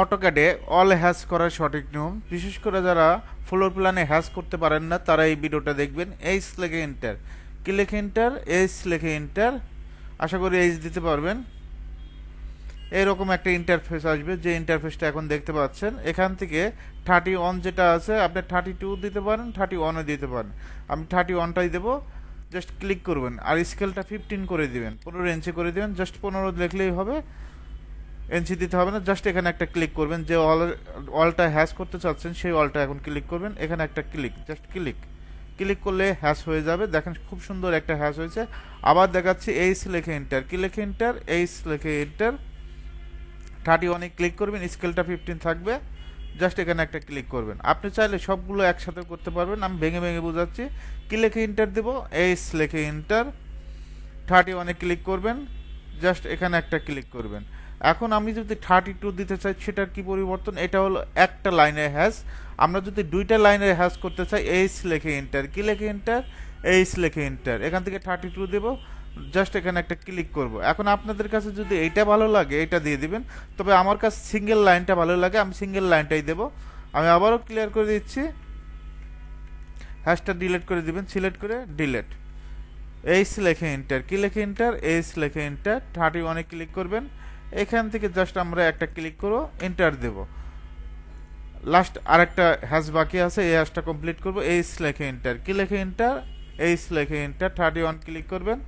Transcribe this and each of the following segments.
অটোক্যাডে all hash করার সঠিক নিয়ম। বিশেষ করে যারা ফ্লোর প্ল্যানে হ্যাশ করতে পারেন না, তারা এই ভিডিওটা দেখবেন। এইচ লেখে এন্টার কি লেখে এন্টার এইচ লেখে এন্টার আশা করি এইচ দিতে পারবেন। এরকম একটা ইন্টারফেস আসবে, যে ইন্টারফেসটা এখন দেখতে পাচ্ছেন। এখান থেকে থার্টি ওয়ান যেটা আছে, আপনি থার্টি টু দিতে পারেন থার্টি ওয়ানও দিতে পারেন। আমি থার্টি ওয়ানটাই দেবো। জাস্ট ক্লিক করবেন। আর স্কেলটা ফিফটিন করে দিবেন। পনেরো ইঞ্চি করে দিবেন। জাস্ট পনেরো লিখলেই হবে। এনসি দিতে হবে না জাস্ট এখানে একটা ক্লিক করবেন, যে অল অলটা হ্যাশ করতে চাচ্ছেন, সেই অলটা এখন ক্লিক করবেন, এখানে একটা ক্লিক জাস্ট ক্লিক ক্লিক করলে হ্যাশ হয়ে যাবে, দেখেন খুব সুন্দর একটা হ্যাশ হয়েছে। আবার দেখাচ্ছি এইচ লেখে এন্টার কি লেখে এন্টার এইচ লেখে এন্টার থার্টি ওয়ানে ক্লিক করবেন স্কেলটা ফিফটিন থাকবে জাস্ট এখানে একটা ক্লিক করবেন। আপনি চাইলে সবগুলো একসাথে করতে পারবেন, আমি ভেঙে ভেঙে বোঝাচ্ছি। কি লেখে ইন্টার দেবো? এইচ লেখে ইন্টার থার্টি ওয়ানে ক্লিক করবেন জাস্ট এখানে একটা ক্লিক করবেন। এখন আমি যদি থার্টি টু দিতে চাই, সেটার কি পরিবর্তন? এটা হলো একটা লাইনের হ্যাশ আমরা যদি দুইটা লাইনের হ্যাশ করতে চাই এইচ লেখে এন্টার কি লেখে এন্টার এইচ লেখে এন্টার এখান থেকে থার্টি টু দেবো। জাস্ট এখানে একটা ক্লিক করব। এখন আপনাদের কাছে যদি এইটা ভালো লাগে, এটা দিয়ে দিবেন। তবে আমার কাছে সিঙ্গেল লাইনটা ভালো লাগে, আমি সিঙ্গেল লাইনটাই দেবো। আমি আবারও ক্লিয়ার করে দিচ্ছি। হ্যাশটা ডিলেট করে দিবেন সিলেক্ট করে ডিলেট এইচ লেখে এন্টার কি লেখে এন্টার এইচ লেখে এন্টার থার্টি ওয়ানে ক্লিক করবেন। এখান থেকে জাস্ট আমরা একটা ক্লিক করো এন্টার দেব। লাস্ট আরেকটা হ্যাশ বাকি আছে, এই হ্যাশটা কমপ্লিট করব এইচ লেখে এন্টার কি লেখে এন্টার এইচ লেখে এন্টার থার্টি ওয়ান ক্লিক করবেন।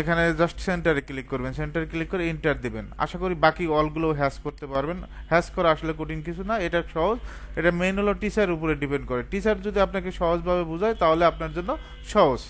এখানে জাস্ট সেন্টারে ক্লিক করবেন। সেন্টারে ক্লিক করে ইন্টার দিবেন। আশা করি বাকি অলগুলো হ্যাশ করতে পারবেন। হ্যাশ করা আসলে কঠিন কিছু না, এটা সহজ। এটা মেন হলো টিচার উপরে ডিপেন্ড করে। টিচার যদি আপনাকে সহজভাবে বোঝায়, তাহলে আপনার জন্য সহজ।